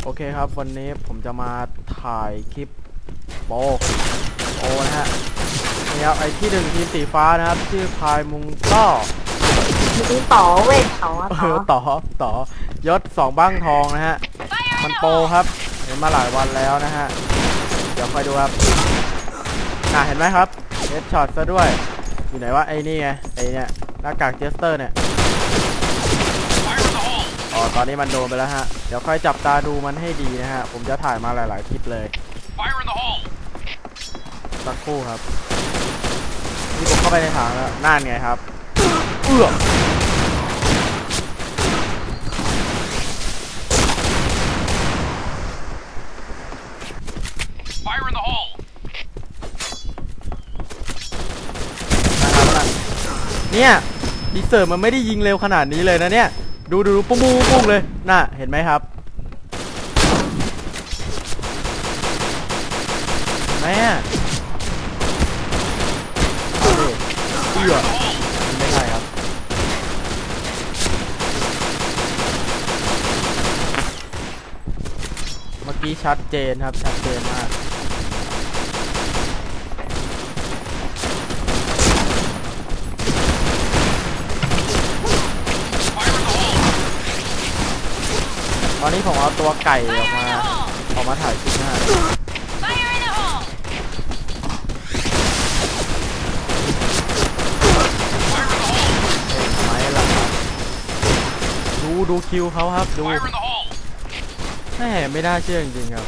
โอเคครับวันนี้ผมจะมาถ่ายคลิปโปโปนะฮะนี่ครับไอที่หนึ่งทีมสีฟ้านะครับชื่อพายมุงต้อมีต่อเว้ยต่อเอต่ออต่อต่อยศสองบ้างทองนะฮะมันโปครับ เห็นมาหลายวันแล้วนะฮะเดี๋ยวคอยดูครับน่าเห็นไหมครับเฮดช็อตซะด้วย อยู่ไหนวะไอ้นี่ไงไอ้เนี่ยหน้ากากเจสเตอร์เนี่ย อ๋อตอนนี้มันโดนไปแล้วฮะ เดี๋ยวค่อยจับตาดูมันให้ดีนะฮะ ผมจะถ่ายมาหลาย ๆ คลิปเลย Fire in the hole! สักครู่ครับ นี่ผมเข้าไปในถังแล้วนั่นไงครับ เอื้อ Fire in the hole! นะครับนั่นเนี่ยดีเซอร์มันไม่ได้ยิงเร็วขนาดนี้เลยนะเนี่ย ดูดูดูปุ้งปุ้งปุ้งเลย น่ะ เห็นไหมครับแม่เอาดิเอื้อไม่ใช่ครับ เมื่อกี้ชัดเจนครับ ชัดเจนมาก ตอนนี้ผมเอาตัวไก่ออกมาออกมาถ่ายคลิปนะฮะ Fire in the hole! เห็นไหมล่ะครับดูดูคิวเขาครับดู Fire in the hole! แม่ไม่น่าเชื่อจริงๆครับ